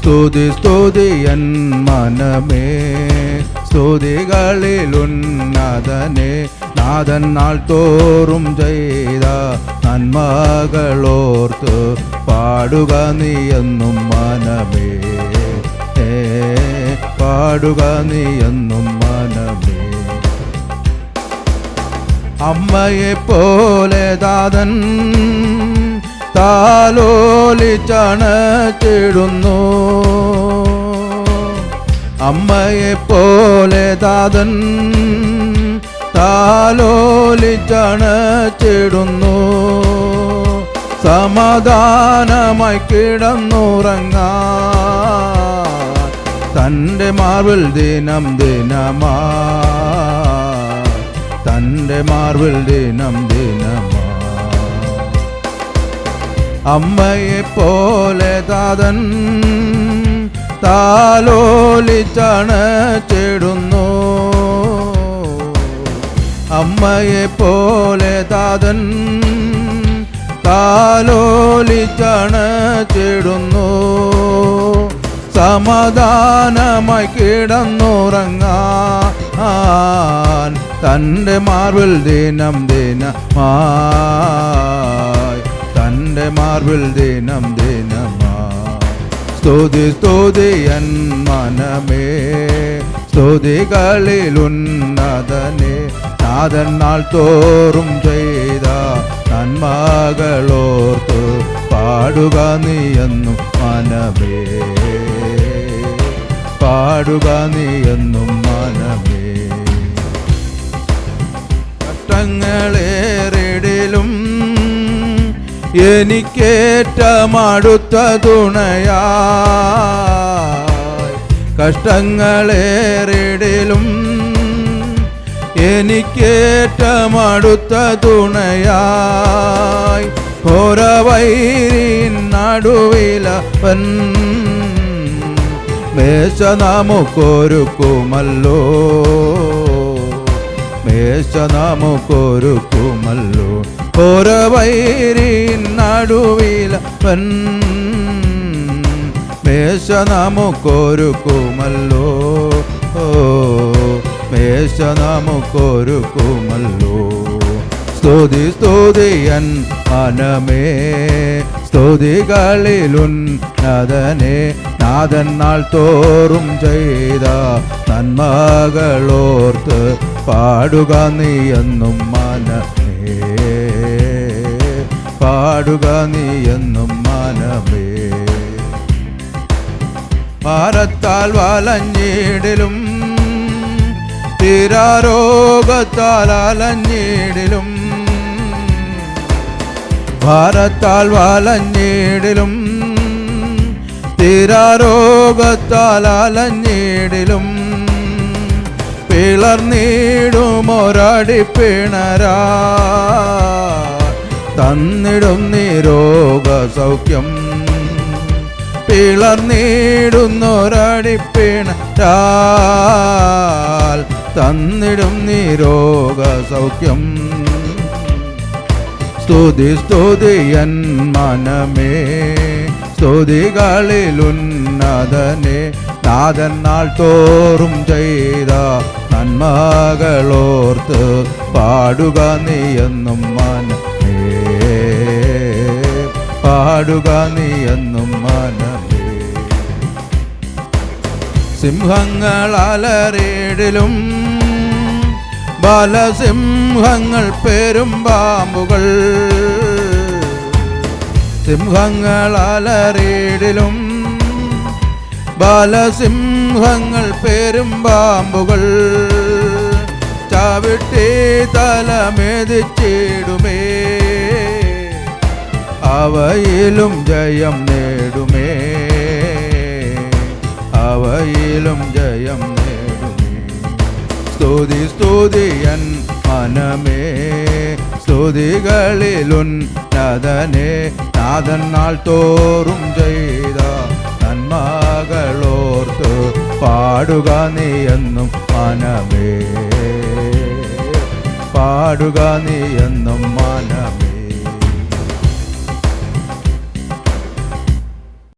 സ്തുതി സ്തുതിയൻ മനമേ. സ്തുതികളിൽ ഉന്നതനെ നാഥൻ നാൾ തോറും ചെയ്ത നന്മകളോർത്ത് പാടുക നീ എന്നും മനമേ. പാടുക നീ എന്നും മനമേ. അമ്മയെ പോലെ ദാതൻ താലോലിച്ചണച്ചിടുന്നു അമ്മയെ പോലെ ദാതൻ താലോലിച്ചണച്ചിടുന്നു സമാധാനമായി കിടന്നുറങ്ങാ. തന്റെ മാർവിൽ ദിനം ദിനമാ. തന്റെ മാർവിൽ ദിനം ദിനമാ. അമ്മയെ പോലെ താതൻ താലോലിച്ചണച്ചിടുന്നു അമ്മയെ പോലെ താതൻ താലോലിച്ചണച്ചിടുന്നു സമാധാനമായി കിടന്നുറങ്ങാൻ തന്റെ മാർവിൽ ദിനം തന്റെ മാർവിൽ ദിനം ദിനമാ. സ്തുതി സ്തുതിയൻ മനമേ. സ്തുതികളിൽ ഉന്നതനെ. നാഥൻ നാൾ തോറും ചെയ്ത നന്മകളോർത്തു പാടുക നീ എന്നും മനമേ. പാടുക നീ എന്നും മനമേ. കഷ്ടങ്ങളേറിടിലും എനിക്കേറ്റമടുത്ത തുണയാ കഷ്ടങ്ങളേറിടിലും എനിക്കേറ്റമടുത്ത തുണയായി ഘോരവൈരിൻ നടുവില മേശ നമുക്കൊരുക്കുമല്ലോ മേശ നമുക്കൊരുക്കുമല്ലോ ഘോരവൈരിൻ നടുവിലപ്പൻ മേശ നമുക്കൊരുക്കുമല്ലോ ഓ മേശ നമുക്കൊരുക്കുമല്ലോ സ്തുതി സ്തുതിയൻ മനമേ. സ്തുതികളിലുന്നതനെ നാഥൻ നാൾ തോറും ചെയ്ത നന്മകളോർത്ത് പാടുക നീ എന്നും മനമേ. പാടുക നീ എന്നും മനമേ. ഭാരത്താൽ വലഞ്ഞിടിലും തീരാരോഗത്താൽ അലഞ്ഞിടിലും ഭാരത്താൽ വലഞ്ഞിടിലും തീരാരോഗത്താൽ അലഞ്ഞിടിലും പിളർന്നീടും പിണരാ. തന്നിടും നീ രോഗസൗഖ്യം പിളർന്നിടുന്നൊരടിപ്പിണാൽ തന്നിടും നീ രോഗസൗഖ്യം സ്തുതി സ്തുതിയൻ മനമേ സ്തുതികളിലുന്നതനെ. നാഥൻ നാൾ തോറും ചെയ്ത നന്മകളോർത്ത് പാടുക നീ എന്നും മനമേ. പാടുക നീ എന്നും മനമേ. സിംഹങ്ങൾ അലറിയിടിലും ബാലസിംഹങ്ങൾ പേരും പെരുമ്പാമ്പുകൾ സിംഹങ്ങൾ അലറിയിടിലും ബാലസിംഹങ്ങൾ പേരും പെരുമ്പാമ്പുകൾ ചവിട്ടി തലമെതിച്ചിടുമേ. അവയിലും ജയം നേടുമേ. അവയിലും ജയം നേടുമേ. സ്തുതി സ്തുതിയൻ മനമേ. സ്തുതികളിലുന്നതനെ നാഥൻ നാൾ തോറും ചെയ്ത നന്മകളോർത്ത് പാടുക നീ എന്നും മനമേ. പാടുക നീ എന്നും മനമേ.